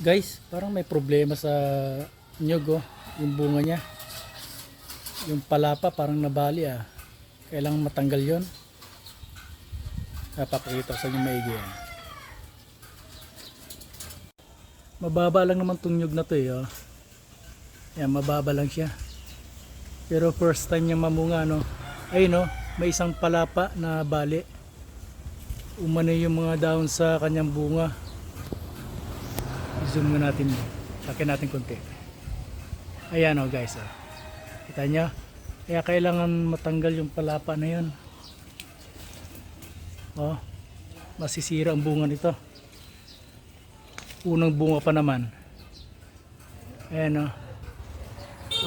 Guys, parang may problema sa nyug oh, yung bunga niya. Yung palapa parang nabali ah. Kailangan matanggal yon. Napakita sa inyo maigi ah. Mababa lang naman tong nyug na to eh. Oh. Yan, mababa lang siya. Pero first time niya mamunga no. Ayun no, may isang palapa na bali. Umano yung mga dahon sa kanyang bunga. Zoom nga natin. Laki natin konti. Ayan o guys. Oh. Kita nyo? Kaya kailangan matanggal yung palapa na yun. Oh, masisira ang bunga nito. Unang bunga pa naman. Ayan o.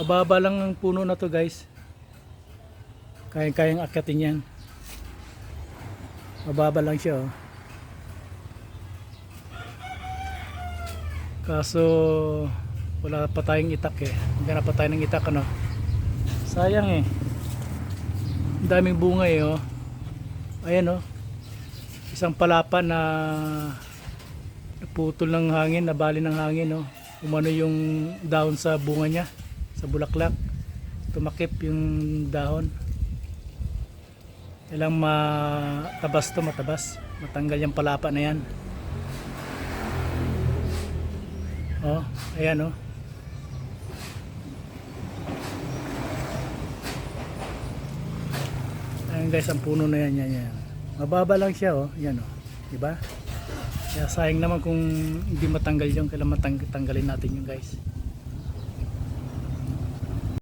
Mababa lang ang puno na to guys. Kayang-kayang akyatin yan. Mababa lang siya oh. Kaso wala pa tayong itak eh. Maghanap pa tayo ng itak ano. Sayang eh. Daming bunga eh oh. Ayan oh. Isang palapa na naputol ng hangin, nabali ng hangin oh. Umano yung dahon sa bunga niya, sa bulaklak. Tumakip yung dahon. Kailang matabas to, matabas. Matanggal yung palapa na yan. Oh, ayan oh. Ayan guys, ang puno na yan, yan, yan. Mababa lang siya oh, yan oh. Diba? Kaya sayang naman kung hindi matanggal yung kailangan matanggalin natin yung guys.